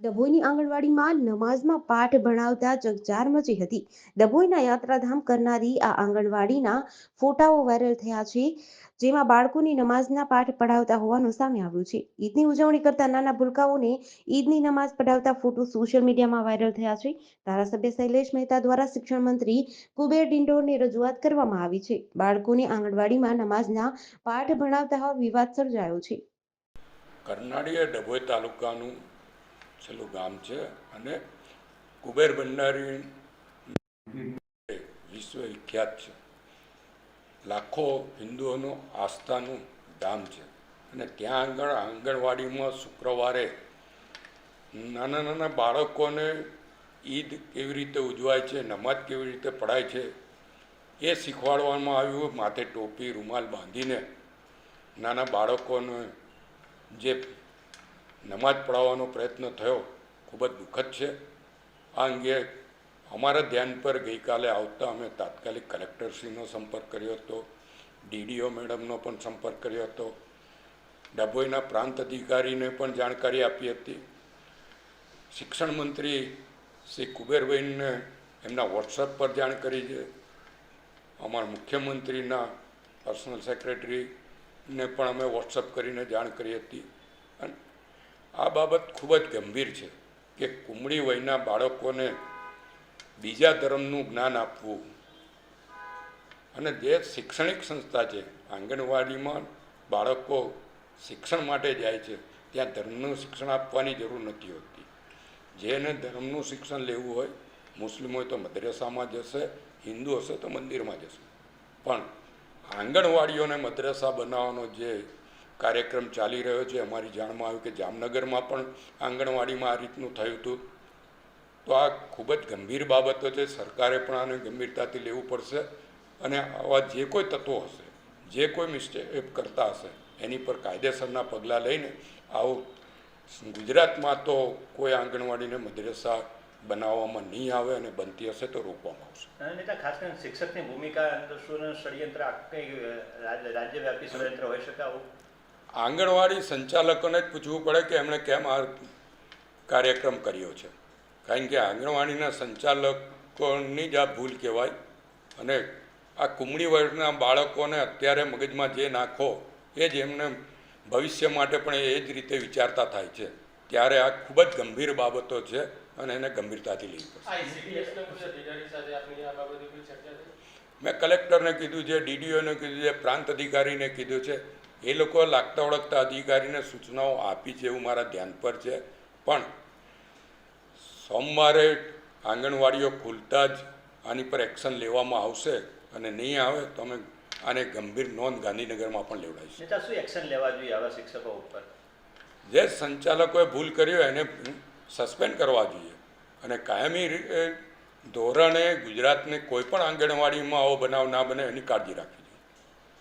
ડભોઈની આંગણવાડીમાં નમાઝમાં પાઠ ભણાવતા ચકચાર મચી હતી. ડભોઈના યાત્રાધામ કરનારી આ આંગણવાડીના ફોટાઓ વાયરલ થયા છે, જેમાં બાળકોની નમાઝના પાઠ પઢાવતા હોવાનું સામે આવ્યું છે. ઈદની ઉજવણી કરતા નાના ભૂલકાઓને ઈદની નમાઝ પઢાવતા ફોટો સોશિયલ મીડિયામાં વાયરલ થયા છે. ધારાસભ્ય શૈલેષ મહેતા દ્વારા શિક્ષણ મંત્રી કુબેર ડિંડોરને રજૂઆત કરવામાં આવી છે. બાળકોને આંગણવાડીમાં નમાઝના પાઠ ભણાવતા વિવાદ સર્જાયો છે. કરનાળી ડભોઈ તાલુકાનું છેલ્લું ગામ છે અને કુબેર ભંડારી વિશ્વ વિખ્યાત છે. લાખો હિન્દુઓનું આસ્થાનું ધામ છે. અને ત્યાં આગળ આંગણવાડીમાં શુક્રવારે નાના નાના બાળકોને ઈદ કેવી રીતે ઉજવાય છે નમાજ કેવી રીતે પઢાય છે, એ શીખવાડવામાં આવ્યું માથે ટોપી, રૂમાલ બાંધીને નાના બાળકોને જે નમાજ પઢાવવાનો પ્રયત્ન થયો. ખૂબ જ દુઃખદ છે. આ અંગે અમારા ધ્યાન પર ગઈકાલે આવતા અમે તાત્કાલિક કલેક્ટરશ્રીનો સંપર્ક કર્યો હતો. ડીડીઓ મેડમનો પણ સંપર્ક કર્યો હતો. ડભોઈના પ્રાંત અધિકારીને પણ જાણકારી આપી હતી. શિક્ષણ મંત્રી શ્રી કુબેરભાઈને એમના વોટ્સઅપ પર જાણ કરી છે. અમારા મુખ્યમંત્રીના પર્સનલ સેક્રેટરીને પણ અમે વોટ્સઅપ કરીને જાણ કરી હતી. અને આ બાબત ખૂબ જ ગંભીર છે કે કુમળી વયના બાળકોને બીજા ધર્મનું જ્ઞાન આપવું અને જે શૈક્ષણિક સંસ્થા છે, આંગણવાડીમાં બાળકો શિક્ષણ માટે જાય છે, ત્યાં ધર્મનું શિક્ષણ આપવાની જરૂર નથી હોતી. જેને ધર્મનું શિક્ષણ લેવું હોય, મુસ્લિમ હોય તો મદ્રેસામાં જશે, હિન્દુ હશે તો મંદિરમાં જશે. પણ આંગણવાડીઓને મદ્રસા બનાવવાનો જે કાર્યક્રમ ચાલી રહ્યો છે. અમારી જાણમાં આવ્યું કે જામનગરમાં પણ આંગણવાડીમાં આ રીતનું થયું હતું. તો આ ખૂબ જ ગંભીર બાબતો છે. સરકારે પણ આને ગંભીરતાથી લેવું પડશે અને આવા જે કોઈ તત્વો હશે, જે કોઈ મિસ્ટેક કરતા હશે, એની પર કાયદેસરના પગલાં લઈને આવું ગુજરાતમાં તો કોઈ આંગણવાડીને મદ્રસા બનાવવામાં નહીં આવે અને બનતી હશે તો રોકવામાં આવશે. નેતા, ખાસ કરીને શિક્ષકની ભૂમિકા અંદર શું ષડયંત્ર રાજ્યવ્યાપી ષડયંત્ર હોઈ શકે આવું? આંગણવાડી સંચાલકોને જ પૂછવું પડે કે એમણે કેમ આ કાર્યક્રમ કર્યો છે. કારણ કે આંગણવાડીના સંચાલકોની જ આ ભૂલ કહેવાય અને આ કુમળી વર્ગના બાળકોને અત્યારે મગજમાં જે નાખો એ જ એમને ભવિષ્ય માટે પણ એ જ રીતે વિચારતા થાય છે. ત્યારે આ ખૂબ જ ગંભીર બાબતો છે અને એને ગંભીરતાથી લેવી પડશે. મેં કલેક્ટરને કીધું છે ડીડીઓને કીધું છે પ્રાંત અધિકારીને કીધું છે. એ લોકો લાગતા ઓળખતા અધિકારીને સૂચનાઓ આપી છે એવું મારા ધ્યાન પર છે. પણ સોમવારે આંગણવાડીઓ ખુલતા જ આની પર એક્શન લેવામાં આવશે અને નહીં આવે તો અમે આને ગંભીર નોંધ ગાંધીનગરમાં પણ લેવડાવીશું. શું એક્શન લેવા જોઈએ આવા શિક્ષકો ઉપર? જે સંચાલકોએ ભૂલ કરી હોય એને સસ્પેન્ડ કરવા જોઈએ. અને કાયમી ધોરણે ગુજરાતને કોઈ પણ આંગણવાડીમાં આવો બનાવ ના બને એની કાળજી રાખવી